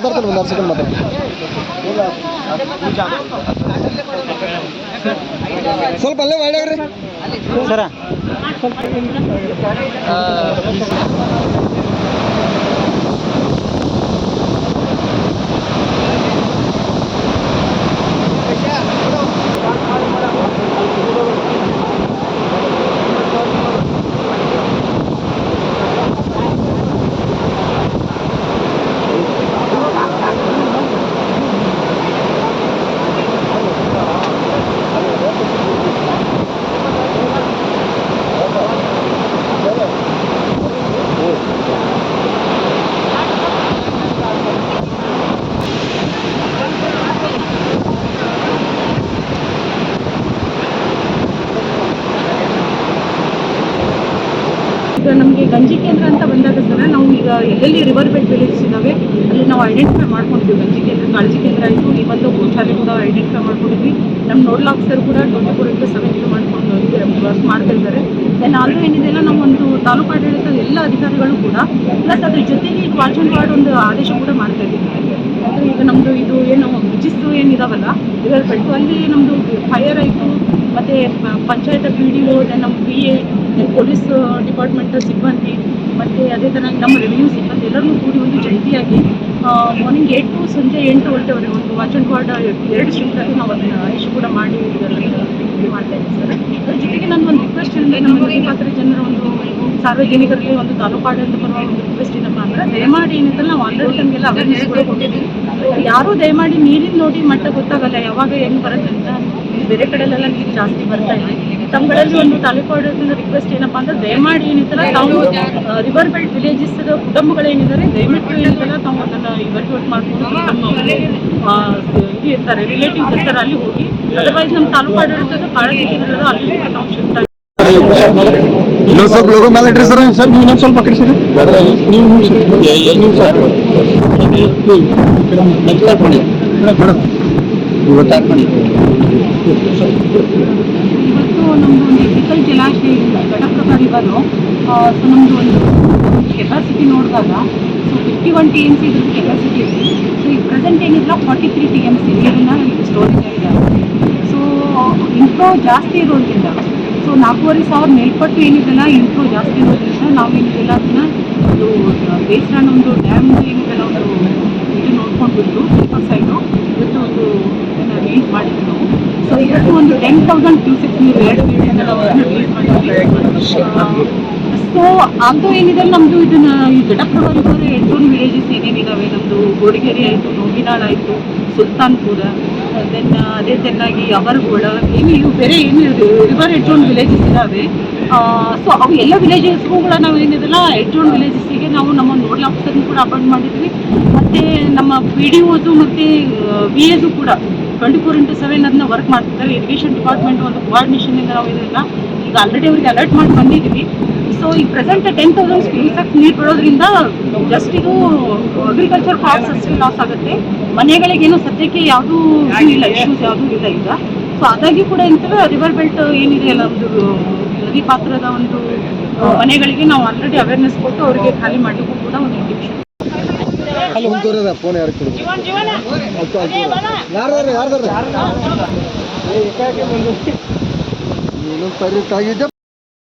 ಮಾತಾಡ್ತಾರೆ ಒಂದು ಎರಡು ಸೆಕೆಂಡ್ ಮಾತಾಡ್ತೀನಿ. ಸ್ವಲ್ಪ ಅಲ್ಲೇ ಮಾಡ್ಯಾವ್ರಿ ಸರ ಈಗ ನಮಗೆ ಗಂಜಿ ಕೇಂದ್ರ ಅಂತ ಬಂದಾಗ ಸರ ನಾವು ಈಗ ಎಲ್ಲೆಲ್ಲಿ ರಿವರ್ ಬೆಡ್ ವಿಲೇಜಸ್ ಇದ್ದಾವೆ, ಅಲ್ಲಿ ನಾವು ಐಡೆಂಟಿಫೈ ಮಾಡ್ಕೊಂಡಿದ್ವಿ ಗಂಜಿ ಕೇಂದ್ರ, ಕಾಳಜಿ ಕೇಂದ್ರ ಆಯಿತು. ಬಂದು ಗೋಶಾಲೆ ಕೂಡ ಐಡೆಂಟಿಫೈ ಮಾಡ್ಕೊಂಡಿದ್ವಿ. ನಮ್ಮ ನೋಡಲ್ ಆಫೀಸರ್ ಕೂಡ ಟ್ವೆಂಟಿ ಫೋರ್ ಇಂಟು ಸೆವೆನ್ ಇದು ಮಾಡ್ಕೊಂಡು ವರ್ಕ್ ಮಾಡ್ತಾ ಇದ್ದಾರೆ. ದೆನ್ ಅದು ಏನಿದೆಯಲ್ಲ ನಾವು ಒಂದು ತಾಲೂಕು ಆಡಳಿತದ ಎಲ್ಲ ಅಧಿಕಾರಿಗಳು ಕೂಡ ಪ್ಲಸ್ ಅದ್ರ ಜೊತೆಗೆ ಆ್ಯಂಡ್ ವಾರ್ಡ್ ಒಂದು ಆದೇಶ ಕೂಡ ಮಾಡ್ತಾ ಇದ್ದೀವಿ ಅಂದರೆ ಈಗ ನಮ್ಮದು ಇದು ಏನು ಬ್ರಿಡ್ಜಸ್ ಏನಿದಾವಲ್ಲ ರಿವರ್ ಬೆಟ್ಟು ಅಲ್ಲಿ ನಮ್ಮದು ಫೈರ್ ಆಯಿತು. ಮತ್ತು panchayat P D O then ನಮ್ಮ ಬಿ ಎ ಪೊಲೀಸ್ ಡಿಪಾರ್ಟ್ಮೆಂಟ್ ಸಿಬ್ಬಂದಿ ಮತ್ತು ಅದೇ ಥರ ನಮ್ಮ ರೆವಿನ್ಯೂ ಸಿಬ್ಬಂದಿ ಎಲ್ಲರೂ ಕೂಡಿ ಒಂದು ಜಂಟಿಯಾಗಿ ಮಾರ್ನಿಂಗ್ ಏಟ್ ಟು ಸಂಜೆ ಎಂಟು ಗಂಟೆವರೆಗೆ ಒಂದು ವಾಚ್ ಅಂಡ್ ವಾರ್ಡ್ ಎರಡು ಶಿಫ್ಟಲ್ಲಿ ನಾವು ಅದನ್ನು ಇಶ್ಯೂ ಕೂಡ ಮಾಡಿ ಮಾಡ್ತಾ ಇದ್ದೀವಿ ಸರ್. ಅದ್ರ ಜೊತೆಗೆ ನನ್ನ ಒಂದು ರಿಕ್ವೆಸ್ಟ್ ಅಂದರೆ ನಮ್ಮ ಪಾತ್ರ ಜನರ ಒಂದು ಸಾರ್ವಜನಿಕರಿಗೆ ಒಂದು ತಾಲೂಕು ಆಡಳಿತ ಪರವಾಗಿ ಒಂದು ರಿಕ್ವೆಸ್ಟ್ ಏನಪ್ಪ ಅಂದರೆ ದಯಮಾಡಿ ಏನಂತ ನಾವು ಆಲ್ರೆಡಿ ನಮಗೆಲ್ಲ ಅವೇರ್ನೆಸ್ ಕೂಡ ಕೊಟ್ಟಿದ್ದೀವಿ. ಯಾರೂ ದಯಮಾಡಿ ನೀರಿನ ನೋಡಿ ಮಟ್ಟ ಗೊತ್ತಾಗಲ್ಲ ಯಾವಾಗ ಹೆಂಗೆ ಬರುತ್ತೆ ಅಂತ. ಬೇರೆ ಕಡೆಲೆಲ್ಲ ನೀರು ಜಾಸ್ತಿ ಬರ್ತಾ ಇದೆ. ತಮ್ಮಗಳಲ್ಲಿ ಒಂದು ತಾಲೂಕು ಆಡಳಿತದಿಂದ ರಿಕ್ವೆಸ್ಟ್ ಏನಪ್ಪ ಅಂದ್ರೆ ದಯಮಾಡಿ ಏನಿತ್ತಲ್ಲ ತಾವು ರಿವರ್ ಬೆಲ್ಟ್ ವಿಲೇಜಸ್ ಕುಟುಂಬಗಳೇನಿದ್ದಾರೆ ದಯವಿಟ್ಟು ಏನಿತ್ತಲ್ಲ ತಾವು ಅದನ್ನು ಇವರ್ಕೌಟ್ ಮಾಡ್ಕೊಂಡು ತಮ್ಮ ಆ, ಇದು ಇರ್ತಾರೆ ರಿಲೇಟಿವ್ಸ್ ಇರ್ತಾರೆ ಅಲ್ಲಿ ಹೋಗಿ. ಅದರ್ವೈಸ್ ನಮ್ಮ ತಾಲೂಕು ಆಡಳಿತದ ಕಾಳಜಿ ಕೇಂದ್ರದ ಅಲ್ಲಿ ನಾವು ಶಿಫ್ಟ್ ಆಗಿ ಇನ್ನೊಂದು ಸ್ವಲ್ಪ ಲೋಗೋ ಮೇಲೆ ಇಡ್ರಿ ಸರ್ ಸರ್ ನೀವು ಇನ್ನೊಂದು ಸ್ವಲ್ಪ ಕಡೆ ಸರಿ? ನೀವು ನೀವು ಸರ್ ಇವತ್ತು ನಮ್ಮದು ಒಂದು ಎಥಿಕಲ್ ಜಲಾಶಯ ಘಟಪ್ರಭಾ ರಿವರು ಸೊ ಒಂದು ಕೆಪಾಸಿಟಿ ನೋಡಿದಾಗ, so fifty one T M C capacity ಇದೆ. ಸೊ ಪ್ರೆಸೆಂಟ್ ಏನಿಲ್ಲ forty three T M C ನೀರನ್ನ ಸ್ಟೋರೇಜ್ ಆಗಿದ್ದಾರೆ ಸೊ ಇಂಟ್ರೋ ಜಾಸ್ತಿ ಇರೋದ್ರಿಂದ, ಸೊ ನಾಲ್ಕೂವರೆ ಸಾವಿರ ಮೇಲ್ಪಟ್ಟು ಏನಿದೆಲ್ಲ ಇಂಟ್ರೋ ಜಾಸ್ತಿ ಇರೋದ್ರಿಂದ ನಾವೇನಿದೆಲ್ಲ ಅದನ್ನ ಒಂದು ಬೇಸರ ಒಂದು ಡ್ಯಾಮ್ ಏನಿದೆಲ್ಲ ಒಂದು ಇದು ನೋಡ್ಕೊಂಡ್ಬಿಟ್ಟು ಪೀಪಲ್ ಸೈಡು ಇವತ್ತು ಒಂದು ರಿಲೀಸ್ ಮಾಡಿದ್ವಿ ನಾವು ಸೊ ಇವತ್ತು ಒಂದು ಟೆನ್ ತೌಸಂಡ್ ಎರಡು ಗಂಟೆಯಿಂದ ನಾವು ಮಾಡಿದ್ವಿ ಸೊ ಅದು ಏನಿದೆ ನಮ್ಮದು ಇದನ್ನ ಈ ರಿವರ್ ಎಂಟೂರು ವಿಲೇಜಸ್ ಏನೇನಿದಾವೆ ನಮ್ಮದು ಗೋಡಿಗೆರೆ ಆಯಿತು, ನೋಗಿನಾಳ್ ಆಯಿತು, ಸುಲ್ತಾನ್ಪುರ ದೆನ್ ಅದೇ ಚೆನ್ನಾಗಿ ಅವರ್ಗೋಳ, ಏನು ಇವು ಬೇರೆ ಏನು ರಿವರ್ ಎಡ್ಜೋನ್ ವಿಲೇಜಸ್ ಇದ್ದಾವೆ ಸೊ ಅವು ಎಲ್ಲ ವಿಲೇಜಸ್ಗೂ ಕೂಡ ನಾವು ಏನಿದೆಲ್ಲ ಎಡ್ಜೋನ್ ವಿಲೇಜಸ್ಸಿಗೆ ನಾವು ನಮ್ಮ ನೋಡಲ್ ಆಫೀಸರ್ನ ಕೂಡ ಅಪಾಯಿಂಟ್ ಮಾಡಿದ್ವಿ. ಮತ್ತು ನಮ್ಮ ಪಿ ಡಿ ಒದು ಮತ್ತು ವಿ ಎದು ಕೂಡ. ಟ್ವೆಂಟಿ ಫೋರ್ ಇಂಟು ಸೆವೆನ್ ಅದನ್ನ ವರ್ಕ್ ಮಾಡ್ತಿದ್ದಾರೆ. ಇರಿಗೇಷನ್ ಡಿಪಾರ್ಟ್ಮೆಂಟ್ ಒಂದು ಕೋಆರ್ಡಿನೇಷನಿಂದ ನಾವು ಇದನ್ನ ಈಗ ಆಲ್ರೆಡಿ ಅವ್ರಿಗೆ ಅಲರ್ಟ್ ಮಾಡಿ ಬಂದಿದ್ದೀವಿ. ಸೊ ಈಗ ಪ್ರೆಸೆಂಟ್ ಟೆನ್ ತೌಸಂಡ್ ಸ್ಕೂಲ್ಸ್ ನೀರು ಬಿಡೋದ್ರಿಂದ ಜಸ್ಟ್ ಇದು ಅಗ್ರಿಕಲ್ಚರ್ ಕ್ರಾಪ್ಸ್ ಅಷ್ಟೇ ಲಾಸ್ ಆಗುತ್ತೆ. ಮನೆಗಳಿಗೇನು ಸದ್ಯಕ್ಕೆ ಯಾವುದೂ ಇಲ್ಲ ಇಶ್ಯೂಸ್ ಯಾವುದೂ ಇಲ್ಲ ಈಗ. ಸೊ ಅದಾಗಿ ಕೂಡ ಎಂತಾರೆ ರಿವರ್ ಬೆಲ್ಟ್ ಏನಿದೆ ಅಲ್ಲ, ಒಂದು ನದಿ ಪಾತ್ರದ ಒಂದು ಮನೆಗಳಿಗೆ ನಾವು ಆಲ್ರೆಡಿ ಅವೇರ್ನೆಸ್ ಕೊಟ್ಟು ಅವರಿಗೆ ಖಾಲಿ ಮಾಡಲಿಕ್ಕೂ ಕೂಡ ಒಂದು ಇಂಡಿಕೇಶನ್ ಫೋನ್ ತೋರದ ಫೋನ್ ಯಾರು ಯಾರ್ದಾರ ಯಾರ್ದಾರ ಇನ್ನೊಂದು ಸರಿ ತಾಗಿದ್ದೆ